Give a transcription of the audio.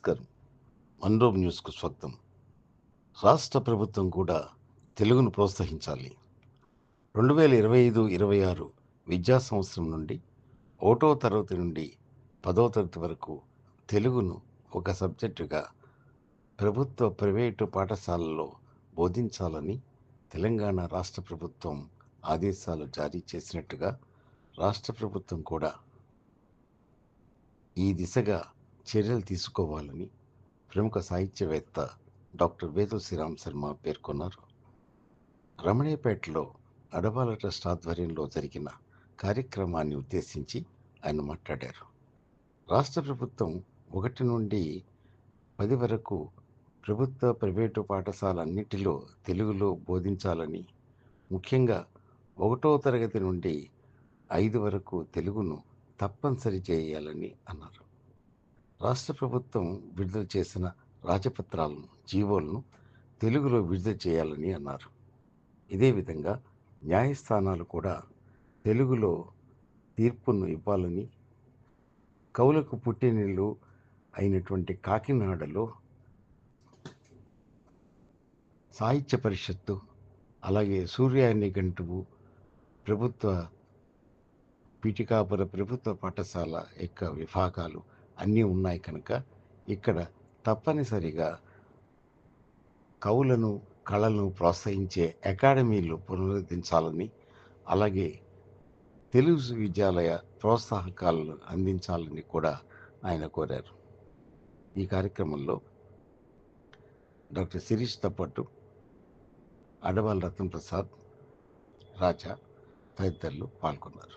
నమస్కారం. మన్రోబ్ న్యూస్కు స్వాగతం. రాష్ట్ర ప్రభుత్వం కూడా తెలుగును ప్రోత్సహించాలి. రెండు వేల ఇరవై ఐదు ఇరవై ఆరు విద్యా సంవత్సరం నుండి ఒకటో తరగతి నుండి పదో తరగతి వరకు తెలుగును ఒక సబ్జెక్టుగా ప్రభుత్వ ప్రైవేటు పాఠశాలల్లో బోధించాలని తెలంగాణ రాష్ట్ర ప్రభుత్వం ఆదేశాలు జారీ చేసినట్టుగా రాష్ట్ర ప్రభుత్వం కూడా ఈ దిశగా చర్యలు తీసుకోవాలని ప్రముఖ సాహిత్యవేత్త డాక్టర్ వేదు శ్రీరామ్ శర్మ పేర్కొన్నారు. రమణేపేటలో అడబాల ట్రస్ట్ ఆధ్వర్యంలో జరిగిన కార్యక్రమాన్ని ఉద్దేశించి ఆయన మాట్లాడారు. రాష్ట్ర ప్రభుత్వం ఒకటి నుండి పది వరకు ప్రభుత్వ ప్రైవేటు పాఠశాలన్నిటిలో తెలుగులో బోధించాలని ముఖ్యంగా ఒకటో తరగతి నుండి ఐదు వరకు తెలుగును తప్పనిసరి చేయాలని అన్నారు. రాష్ట్ర ప్రభుత్వం విడుదల చేసిన రాజపత్రాలను జీవోలను తెలుగులో విడుదల చేయాలని అన్నారు. ఇదే విధంగా న్యాయస్థానాలు కూడా తెలుగులో తీర్పును ఇవ్వాలని కవులకు పుట్టినీళ్ళు అయినటువంటి కాకినాడలో సాహిత్య పరిషత్తు అలాగే సూర్యాన్ని గంటువు ప్రభుత్వ పీఠికాపుర ప్రభుత్వ పాఠశాల యొక్క విభాగాలు అన్నీ ఉన్నాయి కనుక ఇక్కడ తప్పనిసరిగా కవులను కళలను ప్రోత్సహించే అకాడమీలు పునరుద్ధరించాలని అలాగే తెలుగు విద్యాలయ ప్రోత్సాహకాలను అందించాలని కూడా ఆయన కోరారు. ఈ కార్యక్రమంలో డాక్టర్ శిరీష్తో పాటు అడవాల్ రతన్ ప్రసాద్ రాజా తదితరులు పాల్గొన్నారు.